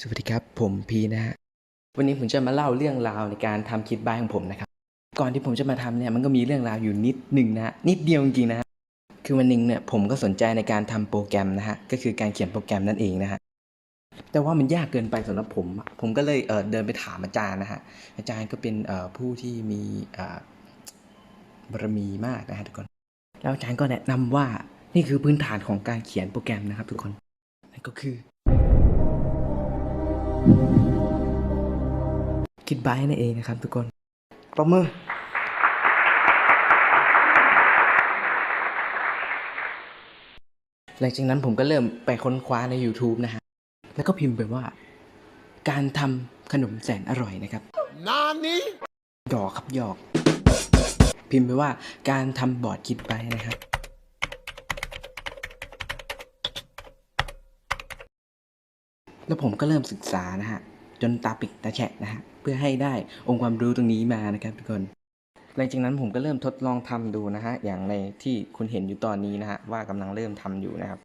สวัสดีครับ ผมพีนะฮะวันนี้ผมจะมาเล่าเรื่องราวในการทำคิดบายของผมนะครับ ก่อนที่ผมจะมาทำเนี่ยมันก็มีเรื่องราวอยู่นิดหนึ่งนะนิดเดียวจริงนะคือวันหนึ่งเนี่ยผมก็สนใจในการทำโปรแกรมนะฮะก็คือการเขียนโปรแกรมนั่นเองนะฮะแต่ว่ามันยากเกินไปสำหรับผม ผมก็เลยเเดินไปถามอาจารย์นะฮะอาจารย์ก็เป็นผู้ที่มีบารมีมากนะฮะทุกคนแล้วอาจารย์ก็แนะนำว่านี่คือพื้นฐานของการเขียนโปรแกรมนะครับ ทุกคนนั่นก็คือ คิดไบายนั่นเองนะครับทุกคนปรบมือหลังจากนั้นผมก็เริ่มไปค้นคว้าใน YouTube นะฮะ แล้วก็พิมพ์ไปว่า การทำขนมแสนอร่อยนะครับ Nani? หยอกครับหยอก พิมพ์ไปว่าการทำบอร์ดคิดไปนะครับ แล้วผมก็เริ่มศึกษานะฮะจนตาปิดตาแฉะนะฮะเพื่อให้ได้องค์ความรู้ตรงนี้มานะครับทุกคนหลังจากนั้นผมก็เริ่มทดลองทำดูนะฮะอย่างในที่คุณเห็นอยู่ตอนนี้นะฮะว่ากำลังเริ่มทำอยู่นะครับ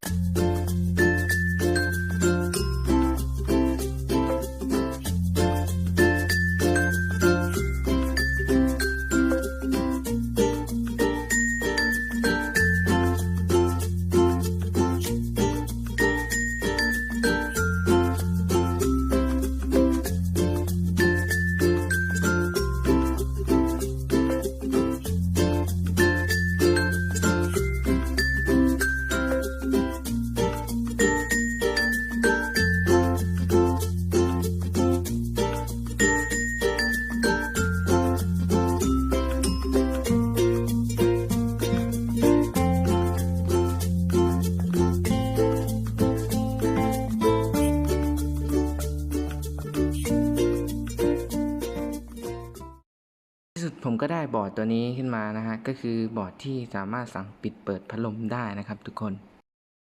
ที่สุดผมก็ได้บอร์ดตัวนี้ขึ้นมานะฮะก็คือบอร์ดที่สามารถสั่งปิดเปิดพัดลมได้นะครับ ทุกคน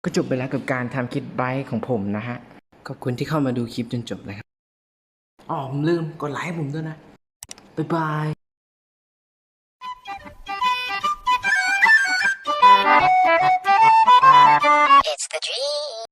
ก็จบไปแล้วกับการทำคิดไบค์ของผมนะฮะขอบคุณที่เข้ามาดูคลิปจนจบเลยครับอ๋อผมลืมกดไลค์ให้ผมด้วยนะ บ๊ายบาย It's the dream.